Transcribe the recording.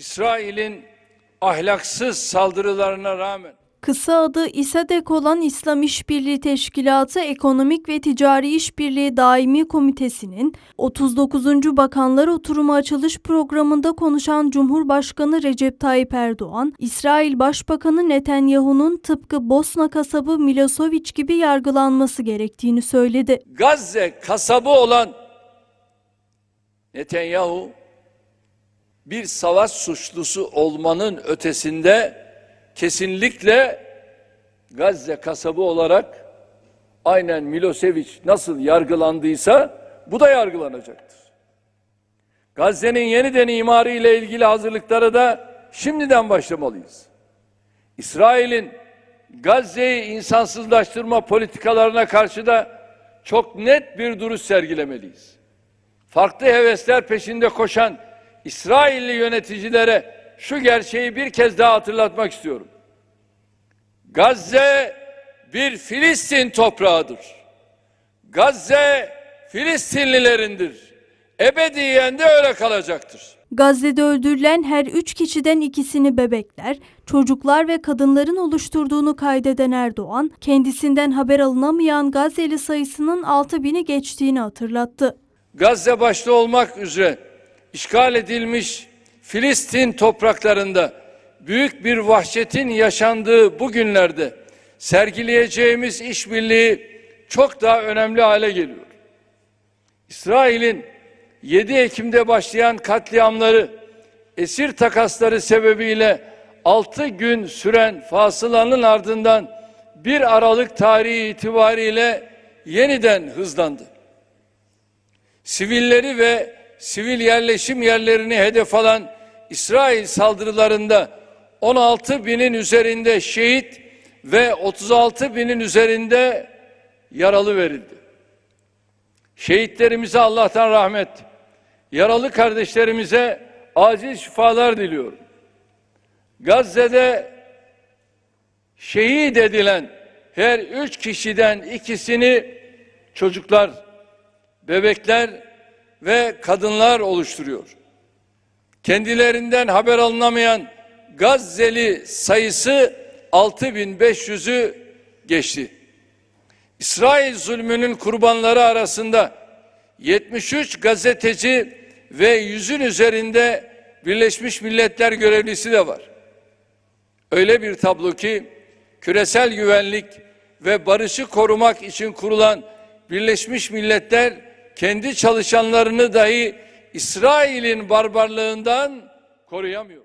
İsrail'in ahlaksız saldırılarına rağmen Kısa adı İSADEK olan İslam İşbirliği Teşkilatı Ekonomik ve Ticari İşbirliği Daimi Komitesi'nin 39. Bakanlar Oturumu açılış programında konuşan Cumhurbaşkanı Recep Tayyip Erdoğan, İsrail Başbakanı Netanyahu'nun tıpkı Bosna kasabı Milosevic gibi yargılanması gerektiğini söyledi. Gazze kasabı olan Netanyahu bir savaş suçlusu olmanın ötesinde kesinlikle Gazze kasabı olarak aynen Milosevic nasıl yargılandıysa bu da yargılanacaktır. Gazze'nin yeniden imarı ile ilgili hazırlıkları da şimdiden başlamalıyız. İsrail'in Gazze'yi insansızlaştırma politikalarına karşı da çok net bir duruş sergilemeliyiz. Farklı hevesler peşinde koşan İsrailli yöneticilere şu gerçeği bir kez daha hatırlatmak istiyorum. Gazze bir Filistin toprağıdır. Gazze Filistinlilerindir. Ebediyen de öyle kalacaktır. Gazze'de öldürülen her üç kişiden ikisini bebekler, çocuklar ve kadınların oluşturduğunu kaydeden Erdoğan, kendisinden haber alınamayan Gazze'li sayısının 6000'i geçtiğini hatırlattı. Gazze başta olmak üzere işgal edilmiş Filistin topraklarında büyük bir vahşetin yaşandığı bu günlerde sergileyeceğimiz işbirliği çok daha önemli hale geliyor. İsrail'in 7 Ekim'de başlayan katliamları, esir takasları sebebiyle 6 gün süren fasılanın ardından 1 Aralık tarihi itibariyle yeniden hızlandı sivilleri ve sivil yerleşim yerlerini hedef alan İsrail saldırılarında 16 binin üzerinde şehit ve 36 binin üzerinde yaralı verildi. Şehitlerimize Allah'tan rahmet, yaralı kardeşlerimize acil şifalar diliyorum. Gazze'de şehit edilen her üç kişiden ikisini çocuklar bebekler ve kadınlar oluşturuyor. Kendilerinden haber alınamayan Gazze'li sayısı 6500'ü geçti. İsrail zulmünün kurbanları arasında 73 gazeteci ve yüzün üzerinde Birleşmiş Milletler görevlisi de var. Öyle bir tablo ki küresel güvenlik ve barışı korumak için kurulan Birleşmiş Milletler kendi çalışanlarını dahi İsrail'in barbarlığından koruyamıyor.